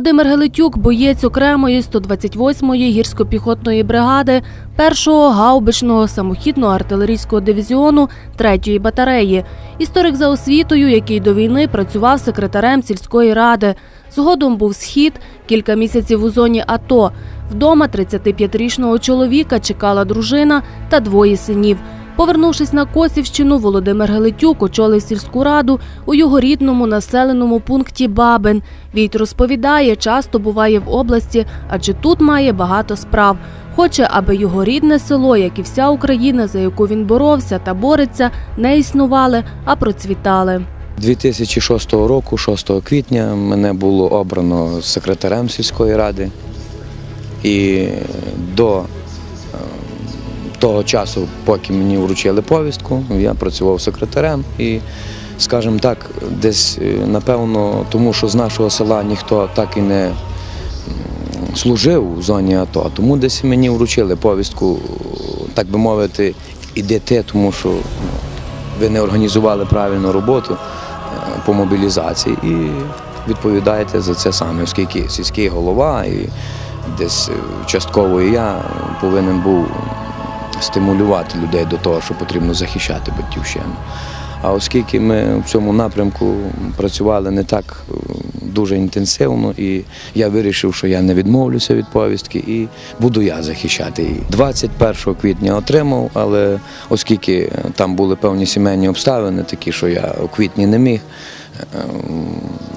Володимир Гелетюк, боєць окремої 128-ї гірсько-піхотної бригади, 1-го гаубичного самохідного артилерійського дивізіону 3-ї батареї. Історик за освітою, який до війни працював секретарем сільської ради. Згодом був схід, кілька місяців у зоні АТО. Вдома 35-річного чоловіка чекала дружина та двоє синів. Повернувшись на Косівщину, Володимир Гелетюк очолив сільську раду у його рідному населеному пункті Бабин. Війт розповідає, часто буває в області, адже тут має багато справ. Хоче, аби його рідне село, як і вся Україна, за яку він боровся та бореться, не існували, а процвітали. 2006 року, 6 квітня, мене було обрано секретарем сільської ради. І до того часу, поки мені вручили повістку, я працював секретарем. І, скажімо так, десь, е, напевно, тому що з нашого села ніхто так і не служив у зоні АТО, тому десь мені вручили повістку, так би мовити, ідете, тому що ну, ви не організували правильну роботу е, по мобілізації і відповідаєте за це саме, оскільки сільський голова і десь е, частково і я повинен був стимулювати людей до того, що потрібно захищати батьківщину. А оскільки ми в цьому напрямку працювали не так е, дуже інтенсивно, і я вирішив, що я не відмовлюся від повістки і буду я захищати її. 21 квітня отримав, але оскільки там були певні сімейні обставини, такі, що я у квітні не міг е,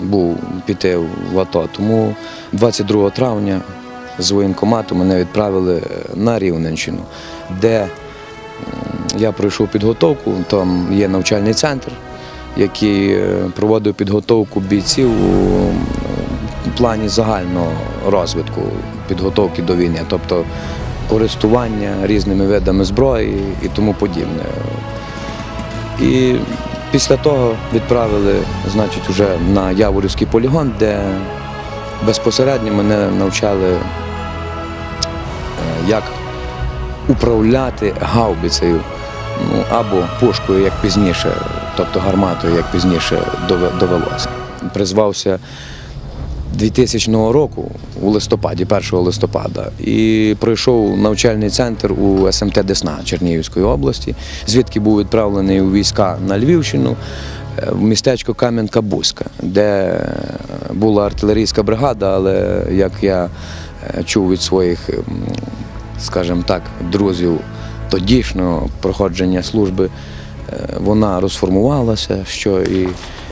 був піти в АТО, тому 22 травня з воєнкомату мене відправили на Рівненщину, де я пройшов підготовку. Там є навчальний центр, який е, проводив підготовку бійців у плані загального розвитку підготовки до війни, тобто користування різними видами зброї і тому подібне. І після того відправили, значить, уже на Яворівський полігон, де безпосередньо мене навчали, е, як управляти гаубицею ну, або пушкою, як пізніше, тобто гарматою, як пізніше довелося. Призвався 2000 року у листопаді, 1 листопада, і пройшов навчальний центр у СМТ Десна Чернігівської області, звідки був відправлений у війська на Львівщину в містечко Кам'янка-Бузька, де була артилерійська бригада, але як я е, чув від своїх, скажімо так, друзів тодішнього проходження служби, е, вона розформувалася, що і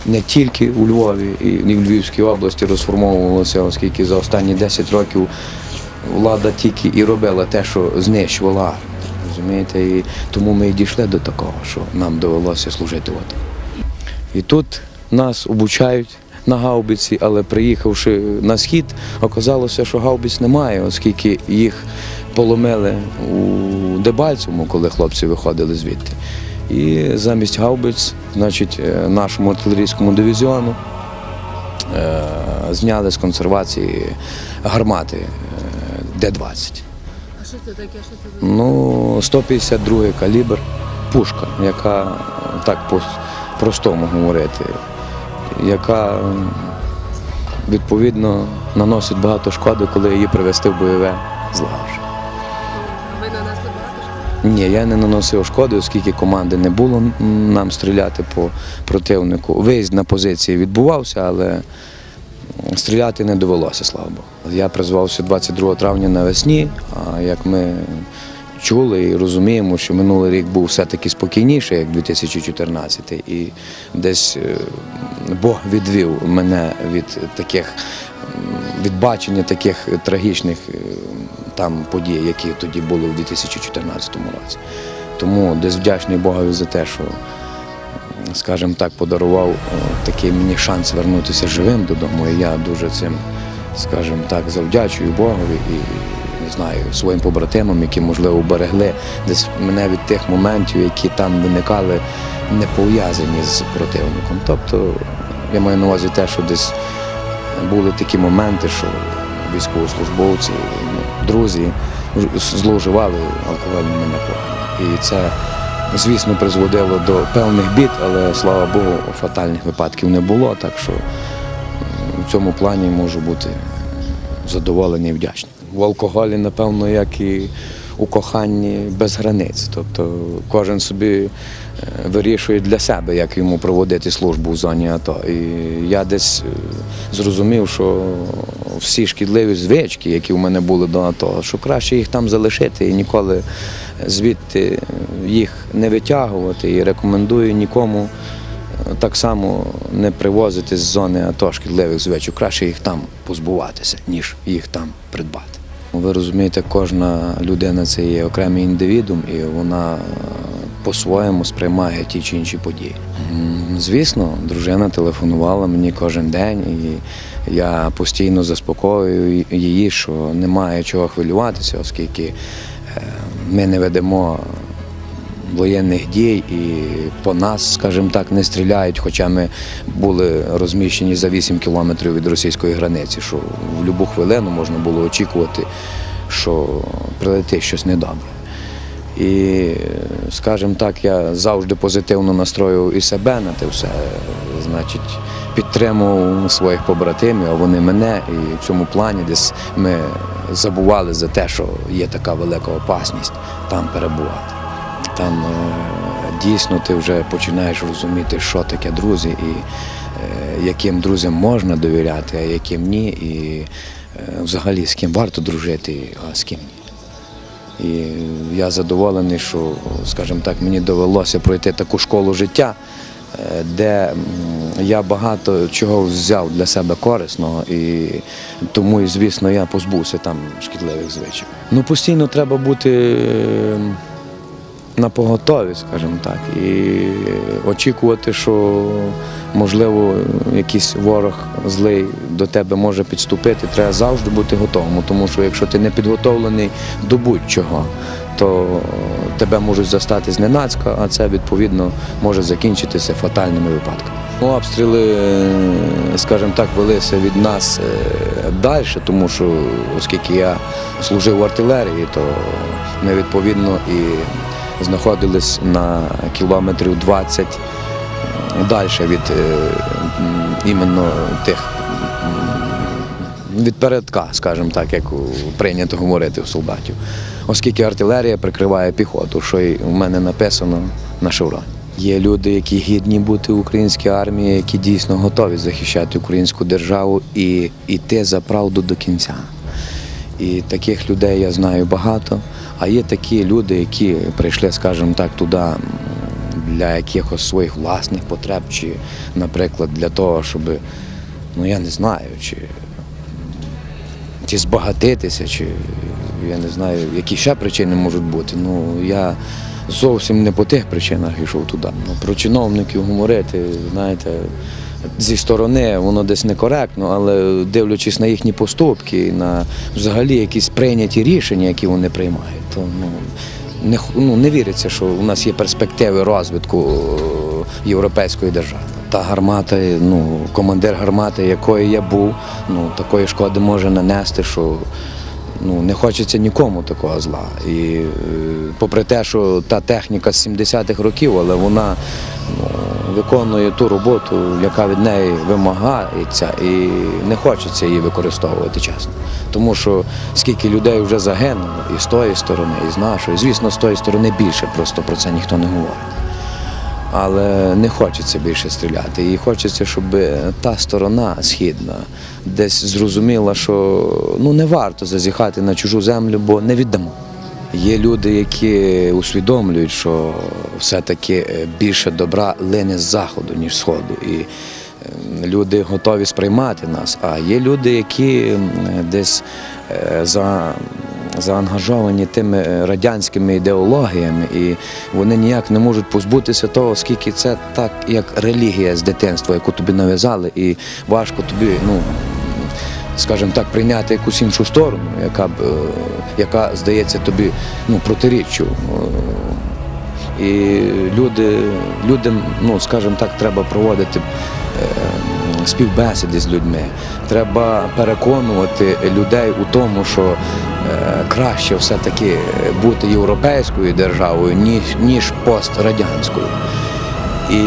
не тільки у Львові, і в Львівській області розформовувалася, оскільки за останні 10 років влада тільки і робила те, що знищувала. Розумієте, і тому ми і дійшли до такого, що нам довелося служити. От. І тут нас обучають на гаубиці, але приїхавши на схід, оказалося, що гаубиць немає, оскільки їх поломили у Дебальцевому, коли хлопці виходили звідти. І замість гаубиць, значить, е, нашому артилерійському дивізіону е, зняли з консервації гармати е, Д-20. А що це таке? Що це Ну, 152 калібр, пушка, яка, так по-простому говорити, яка відповідно наносить багато шкоди, коли її привести в бойове злагодження. Ви нанесли багато? шкоди? Ні, я не наносив шкоди, оскільки команди не було нам стріляти по противнику. Виїзд на позиції відбувався, але стріляти не довелося, слава Богу. Я призвався 22 травня навесні, а як ми чули і розуміємо, що минулий рік був все-таки спокійніший, як 2014, і десь е, Бог відвів мене від таких від бачення таких трагічних е, там подій, які тоді були в 2014 році. Тому десь вдячний Богові за те, що, скажімо так, подарував е, такий мені шанс вернутися живим додому. І я дуже цим, скажімо так, завдячую Богові і знаю, своїм побратимам, які, можливо, берегли десь мене від тих моментів, які там виникали, не пов'язані з противником. Тобто я маю на увазі те, що десь були такі моменти, що військовослужбовці, ну, друзі зловживали алкогольними напоями. І це, звісно, призводило до певних бід, але слава Богу, фатальних випадків не було. Так що в цьому плані можу бути задоволений і вдячний. В алкоголі, напевно, як і у коханні без границь. Тобто кожен собі е, вирішує для себе, як йому проводити службу в зоні АТО. І я десь е, зрозумів, що всі шкідливі звички, які в мене були до АТО, що краще їх там залишити і ніколи звідти їх не витягувати. І рекомендую нікому е, так само не привозити з зони АТО шкідливих звичок. Краще їх там позбуватися, ніж їх там придбати. Ви розумієте, кожна людина це є окремий індивідум, і вона е, по-своєму сприймає ті чи інші події. Звісно, дружина телефонувала мені кожен день, і я постійно заспокоюю її, що немає чого хвилюватися, оскільки е, ми не ведемо воєнних дій і по нас, скажімо так, не стріляють, хоча ми були розміщені за 8 кілометрів від російської границі, що в будь-яку хвилину можна було очікувати, що прилетить щось недобре. І, скажімо так, я завжди позитивно настроював і себе на те все. Значить, підтримував своїх побратимів, а вони мене. І в цьому плані десь ми забували за те, що є така велика опасність там перебувати. Там е, дійсно ти вже починаєш розуміти, що таке друзі, і е, яким друзям можна довіряти, а яким ні, і е, взагалі з ким варто дружити, а з ким ні. І я задоволений, що, скажімо так, мені довелося пройти таку школу життя, де я багато чого взяв для себе корисного, і тому, звісно, я позбувся там шкідливих звичок. Ну, постійно треба бути на поготові, скажімо так, і очікувати, що можливо якийсь ворог злий до тебе може підступити. Треба завжди бути готовим, тому що якщо ти не підготовлений до будь-чого, то тебе можуть застати зненацька, а це відповідно може закінчитися фатальними випадками. Ну, Обстріли, е, скажімо так, велися від нас далі, тому що оскільки я служив в артилерії, то ми відповідно і знаходились на кілометрів 20 далі від е, іменно тих від передка, скажімо так, як прийнято говорити у солдатів. Оскільки артилерія прикриває піхоту, що й у мене написано на шевроні. Є люди, які гідні бути в українській армії, які дійсно готові захищати українську державу і йти за правду до кінця. І таких людей я знаю багато. А є такі люди, які прийшли, скажімо так, туди для якихось своїх власних потреб, чи, наприклад, для того, щоб, ну я не знаю, чи, чи збагатитися, чи я не знаю, які ще причини можуть бути. Ну я зовсім не по тих причинах йшов туди. Ну, про чиновників говорити, знаєте. Зі сторони воно десь некоректно, але дивлячись на їхні поступки, на взагалі якісь прийняті рішення, які вони приймають, то ну, не, ну, не віриться, що у нас є перспективи розвитку е, європейської держави. Та гармата, ну, командир гармати, якої я був, ну, такої шкоди може нанести, що ну, не хочеться нікому такого зла. І е, попри те, що та техніка з 70-х років, але вона ну, виконує ту роботу, яка від неї вимагається, і не хочеться її використовувати чесно. Тому що скільки людей вже загинуло і з тої сторони, і з нашої. Звісно, з тої сторони більше, просто про це ніхто не говорить. Але не хочеться більше стріляти. І хочеться, щоб та сторона східна десь зрозуміла, що ну не варто зазіхати на чужу землю, бо не віддамо. Є люди, які усвідомлюють, що все-таки е, більше добра лине з заходу, ніж з сходу. І е, люди готові сприймати нас. А є люди, які десь е, за заангажовані тими е, радянськими ідеологіями, і вони ніяк не можуть позбутися того, оскільки це так, як релігія з дитинства, яку тобі нав'язали, і важко тобі, ну скажімо так, прийняти якусь іншу сторону, яка б е, яка здається тобі ну, протиріччю. Е, І люди, людям, ну скажімо так, треба проводити співбесіди з людьми. Треба переконувати людей у тому, що е, краще все-таки бути європейською державою, ніж, ніж пострадянською. І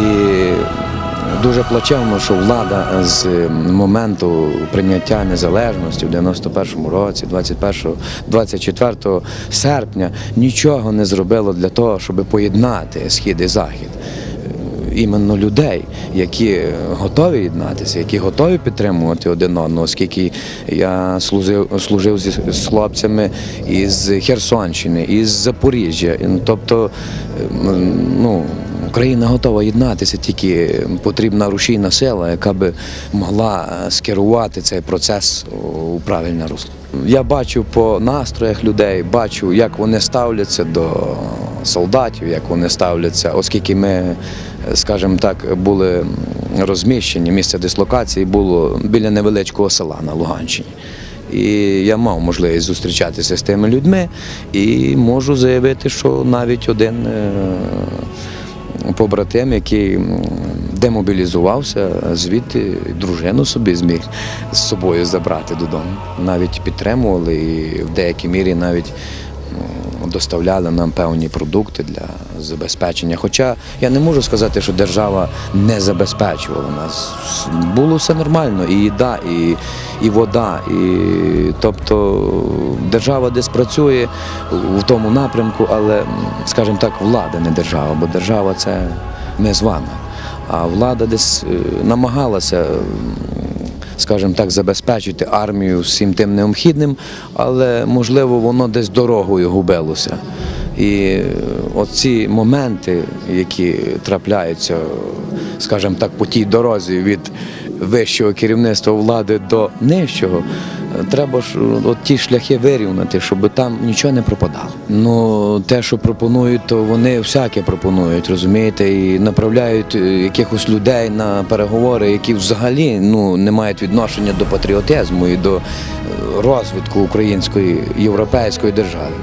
дуже плачевно, що влада з моменту прийняття незалежності в 91-му році, 21 24 серпня, нічого не зробило для того, щоб поєднати схід і захід. Іменно людей, які готові єднатися, які готові підтримувати один одного, оскільки я служив, служив з хлопцями із Херсонщини, із Запоріжжя. Ну, Тобто, ем, ну, Україна готова єднатися, тільки потрібна рушійна сила, яка би могла е, скерувати цей процес у правильне русло. Я бачу по настроях людей, бачу, як вони ставляться до солдатів, як вони ставляться, оскільки ми, е, скажімо так, були розміщені, місце дислокації було біля невеличкого села на Луганщині. І я мав можливість зустрічатися з тими людьми і можу заявити, що навіть один е, побратим, який демобілізувався, звідти дружину собі зміг з собою забрати додому. Навіть підтримували і в деякій мірі навіть доставляли нам певні продукти для забезпечення. Хоча я не можу сказати, що держава не забезпечувала нас. Було все нормально, і їда, і, і вода. І, тобто держава десь працює в тому напрямку, але, скажімо так, влада не держава, бо держава це ми з вами. А влада десь е, намагалася, скажімо так, забезпечити армію всім тим необхідним, але можливо воно десь дорогою губилося. І е, оці моменти, які трапляються, скажімо так, по тій дорозі від вищого керівництва влади до нижчого, е, треба ж е, от ті шляхи вирівняти, щоб там нічого не пропадало. Ну, те, що пропонують, то вони всяке пропонують, розумієте, і направляють якихось людей на переговори, які взагалі ну, не мають відношення до патріотизму і до розвитку української європейської держави.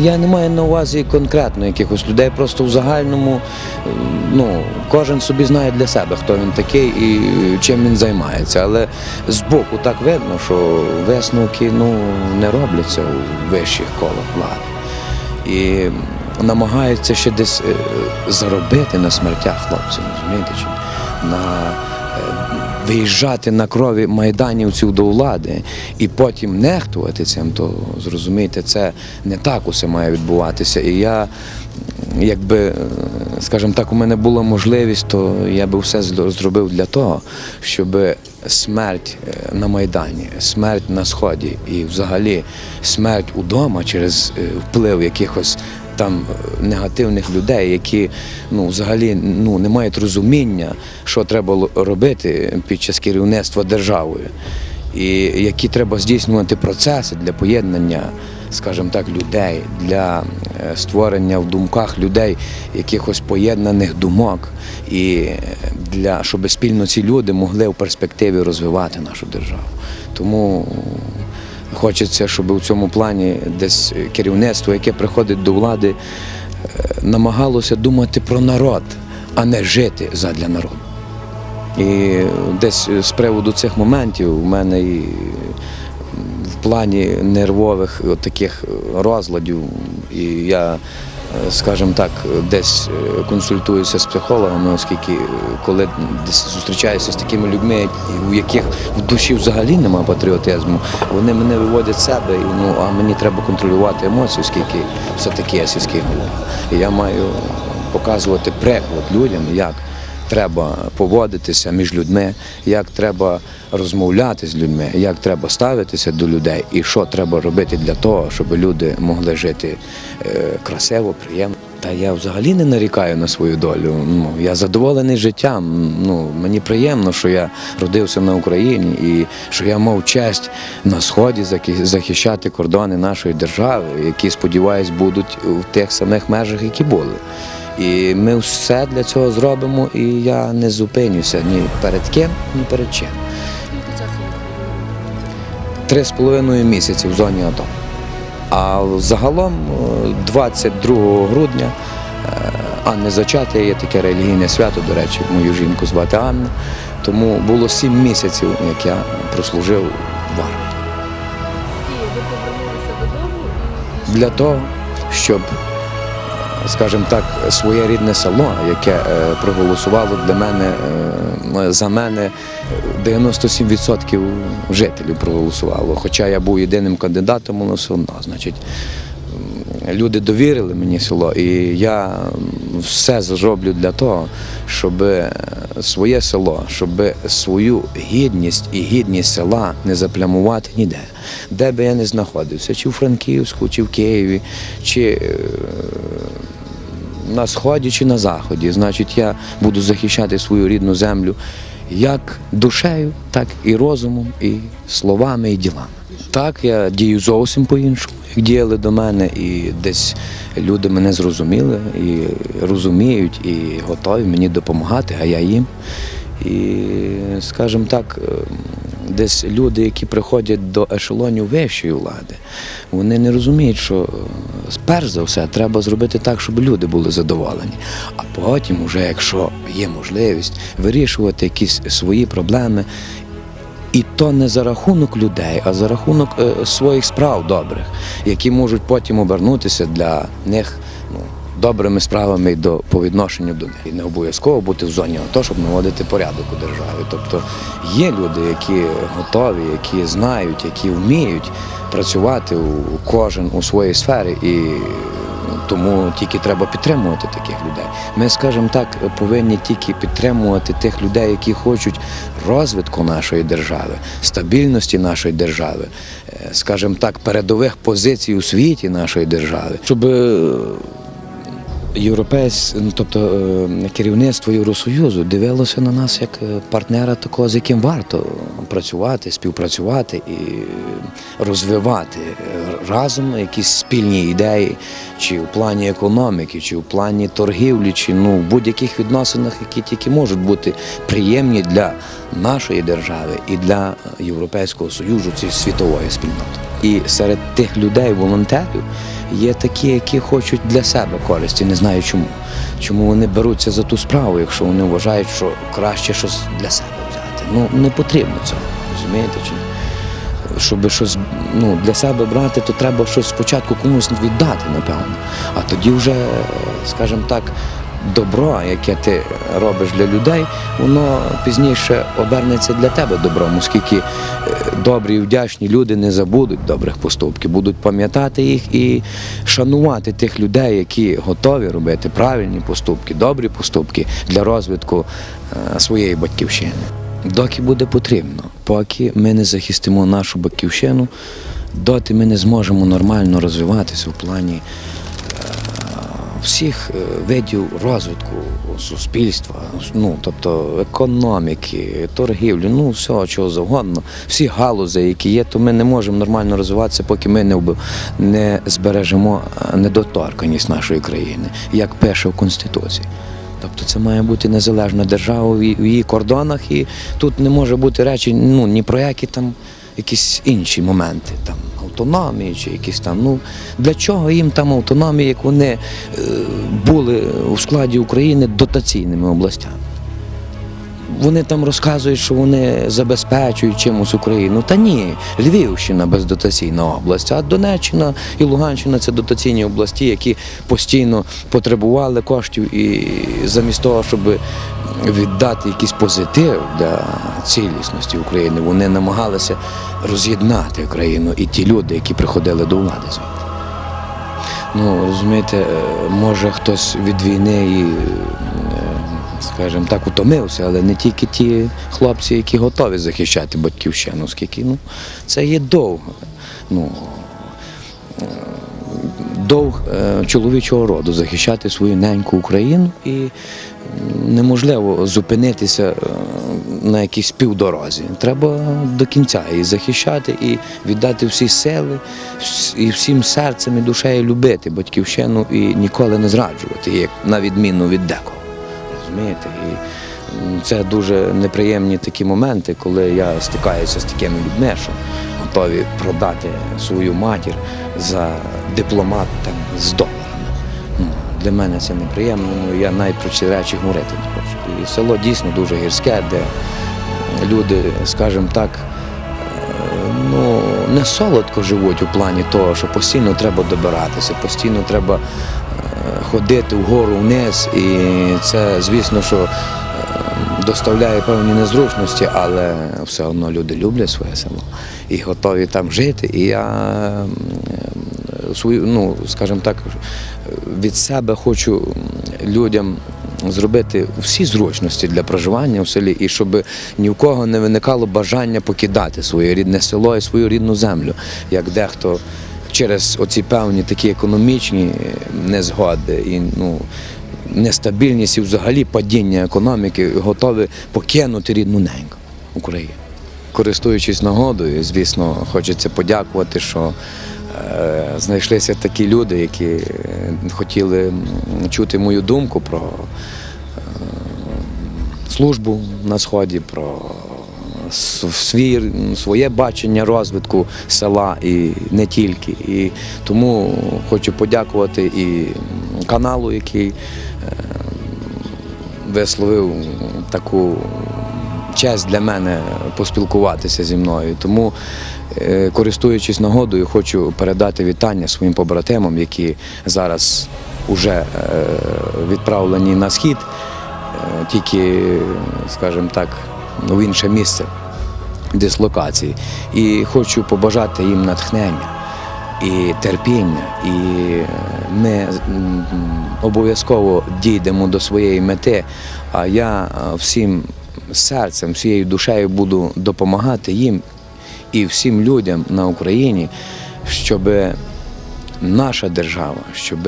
Я не маю на увазі конкретно якихось людей, просто в загальному е, ну, кожен собі знає для себе, хто він такий і чим він займається. Але збоку так видно, що висновки ну, не робляться у вищих колах влади. І намагаються ще десь е, заробити на смертях хлопців, розумієте? На е, виїжджати на крові майданівців до влади і потім нехтувати цим, то зрозумійте, це не так усе має відбуватися. І я, якби, е, скажімо так, у мене була можливість, то я би все зробив для того, щоб смерть е, на Майдані, смерть на Сході і взагалі смерть удома через е, вплив якихось там е, негативних людей, які ну, взагалі ну, не мають розуміння, що треба робити під час керівництва державою, і які треба здійснювати процеси для поєднання, скажімо так, людей, для е, створення в думках людей якихось поєднаних думок, і е, для щоб спільно ці люди могли в перспективі розвивати нашу державу. Тому Хочеться, щоб у цьому плані десь керівництво, яке приходить до влади, е, намагалося думати про народ, а не жити задля народу. І десь з приводу цих моментів у мене і в плані нервових таких розладів, і я, е, скажімо так, десь е, консультуюся з психологами, оскільки е, коли десь зустрічаюся з такими людьми, у яких в душі взагалі немає патріотизму, вони мене виводять з себе, ну, а мені треба контролювати емоції, оскільки все-таки я сільський голова. І я маю показувати приклад людям, як треба поводитися між людьми, як треба розмовляти з людьми, як треба ставитися до людей і що треба робити для того, щоб люди могли жити е, красиво, приємно. Та я взагалі не нарікаю на свою долю. Ну, я задоволений життям. Ну, мені приємно, що я родився на Україні і що я мав честь на сході захищати кордони нашої держави, які, сподіваюсь, будуть в тих самих межах, які були. І ми все для цього зробимо, і я не зупинюся ні перед ким, ні перед чим. Три з половиною місяці в зоні АТО. А загалом, е, 22 грудня, е, Анне Зачаття є таке релігійне свято, до речі, мою жінку звати Анна. Тому було сім місяців, як я прослужив в армії. Для того, щоб скажімо так, своє рідне село, яке е, проголосувало для мене е, за мене 97% жителів проголосувало. Хоча я був єдиним кандидатом, але все одно, значить, люди довірили мені село, і я все зроблю для того, щоб своє село, щоб свою гідність і гідність села не заплямувати ніде. Де би я не знаходився, чи в Франківську, чи в Києві, чи е, на сході чи на заході. Значить, я буду захищати свою рідну землю як душею, так і розумом, і словами, і ділами. Так, я дію зовсім по-іншому, як діяли до мене, і десь люди мене зрозуміли і розуміють, і готові мені допомагати, а я їм. І, скажімо так, е, десь люди, які приходять до ешелонів вищої влади, вони не розуміють, що е, перш за все треба зробити так, щоб люди були задоволені. А потім, уже, якщо є можливість, вирішувати якісь свої проблеми. І то не за рахунок людей, а за рахунок е, своїх справ добрих, які можуть потім обернутися для них ну, добрими справами до, по відношенню до них. І не обов'язково бути в зоні АТО, щоб наводити порядок у державі. Тобто є люди, які готові, які знають, які вміють працювати у, кожен у своїй сфері. І тому тільки треба підтримувати таких людей. Ми, скажімо так, повинні тільки підтримувати тих людей, які хочуть розвитку нашої держави, стабільності нашої держави, е, скажімо так, передових позицій у світі нашої держави, щоб е, європейсь, ну, тобто е, керівництво Євросоюзу дивилося на нас як е, партнера такого, з яким варто працювати, співпрацювати і розвивати е, разом якісь спільні ідеї, чи в плані економіки, чи в плані торгівлі, чи ну в будь-яких відносинах, які тільки можуть бути приємні для нашої держави і для Європейського союзу, цієї світової спільноти. І серед тих людей, волонтерів, є такі, які хочуть для себе користі, не знаю чому. Чому вони беруться за ту справу, якщо вони вважають, що краще щось для себе взяти. Ну не потрібно цього, розумієте чи? Щоб щось ну, для себе брати, то треба щось спочатку комусь віддати, напевно. А тоді вже, скажімо так, добро, яке ти робиш для людей, воно пізніше обернеться для тебе добром, оскільки е, добрі і вдячні люди не забудуть добрих поступків, будуть пам'ятати їх і шанувати тих людей, які готові робити правильні поступки, добрі поступки для розвитку е, своєї батьківщини. Доки буде потрібно, поки ми не захистимо нашу батьківщину, доти ми не зможемо нормально розвиватися в плані всіх е, видів розвитку суспільства, ну тобто економіки, торгівлі, ну всього чого завгодно, всі галузи, які є, то ми не можемо нормально розвиватися, поки ми не не збережемо е, недоторканність нашої країни, як пише в Конституції. Тобто це має бути незалежна держава в її кордонах, і тут не може бути речі, ну ні про які там якісь інші моменти, там автономії чи якісь там. Ну для чого їм там автономії, як вони е, були у складі України дотаційними областями? Вони там розказують, що вони забезпечують чимось Україну. Та ні, Львівщина бездотаційна область, а Донеччина і Луганщина це дотаційні області, які постійно потребували коштів, і замість того, щоб віддати якийсь позитив для цілісності України, вони намагалися роз'єднати Україну і ті люди, які приходили до влади звідти. Ну, розумієте, е, може хтось від війни і, е, скажімо так, утомився, але не тільки ті хлопці, які готові захищати батьківщину, оскільки ну, це є довго. Ну, е, довг чоловічого роду захищати свою неньку Україну і неможливо зупинитися е, на якійсь півдорозі. Треба до кінця її захищати і віддати всі сили і всім серцем і душею любити батьківщину і ніколи не зраджувати, як на відміну від декого. Розумієте? І це дуже неприємні такі моменти, коли я стикаюся з такими людьми, що готові продати свою матір за дипломат там, з доларами. Для мене це неприємно, ну, я навіть про ці речі говорити не хочу. І село дійсно дуже гірське, де люди, скажімо так, е, ну, не солодко живуть у плані того, що постійно треба добиратися, постійно треба е, ходити вгору вниз, і це, звісно, що е, доставляє певні незручності, але все одно люди люблять своє село і готові там жити. І я свою, ну, скажімо так, від себе хочу людям зробити всі зручності для проживання в селі, і щоб ні в кого не виникало бажання покидати своє рідне село і свою рідну землю, як дехто через оці певні такі економічні е, незгоди і ну. Нестабільність і взагалі падіння економіки готові покинути рідну неньку Україну. Користуючись нагодою, звісно, хочеться подякувати, що знайшлися такі люди, які е, хотіли чути мою думку про е, службу на сході, про свій, своє бачення розвитку села і не тільки. І тому хочу подякувати і каналу, який е, висловив таку честь для мене поспілкуватися зі мною. Тому, е, користуючись нагодою, хочу передати вітання своїм побратимам, які зараз вже відправлені на схід, е, тільки, скажімо так, в інше місце дислокації. І хочу побажати їм натхнення і терпіння, і ми обов'язково дійдемо до своєї мети. А я е, всім серцем, всією душею буду допомагати їм і всім людям на Україні, щоб наша держава, щоб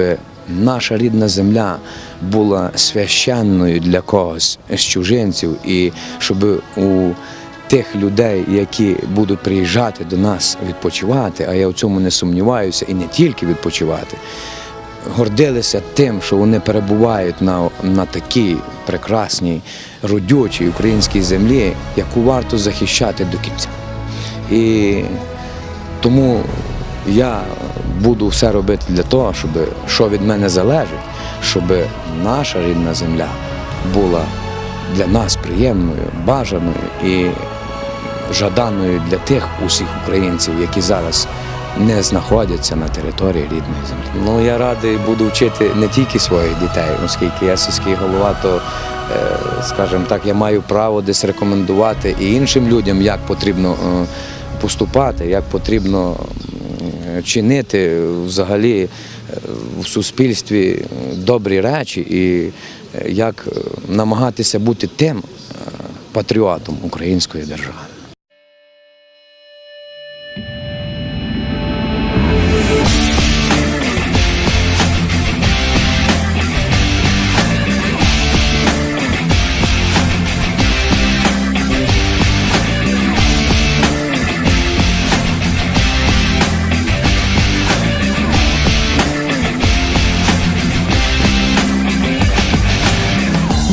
наша рідна земля була священною для когось з чужинців, і щоб у тих людей, які будуть приїжджати до нас відпочивати, а я в цьому не сумніваюся, і не тільки відпочивати, гордилися тим, що вони перебувають на, на такій прекрасній родючій українській землі, яку варто захищати до кінця. І тому я буду все робити для того, щоб що від мене залежить, щоб наша рідна земля була для нас приємною, бажаною і жаданою для тих усіх українців, які зараз не знаходяться на території рідної землі. Ну я радий буду вчити не тільки своїх дітей, оскільки я сільський голова, то е, скажімо так, я маю право десь рекомендувати і іншим людям, як потрібно е, поступати, як потрібно чинити взагалі е, в суспільстві добрі речі і як намагатися бути тим патріотом української держави.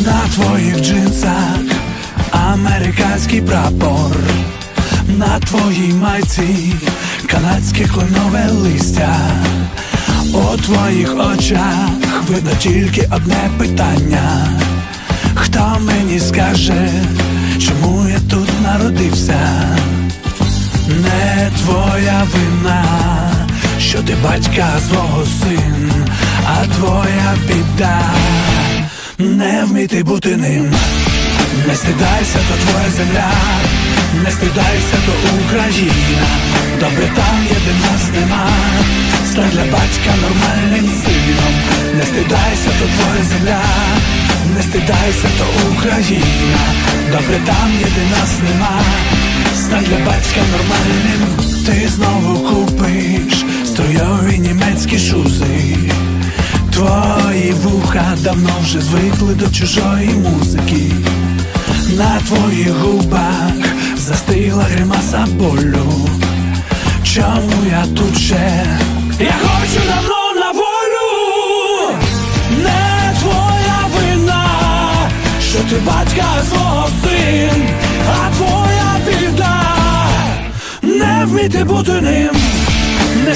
На твоїх джинсах американський прапор, на твоїй майці канадське кленове листя. У твоїх очах видно тільки одне питання. Хто мені скаже, чому я тут народився? Не твоя вина, що ти батька свого син, а твоя біда не вміти бути ним. Не стидайся, то твоя земля, не стидайся, то Україна. Добре там є, де нас нема. Стань для батька нормальним сином. Не стидайся, то твоя земля, не стидайся, то Україна. Добре там є, де нас нема. Стань для батька нормальним. Ти знову купиш строєві німецькі шузи. Твої вуха давно вже звикли до чужої музики. На твоїх губах застигла гримаса болю. Чому я тут ще? Я хочу давно на волю. Не твоя вина, що ти батька свого син, а твоя біда не вміти бути ним. Не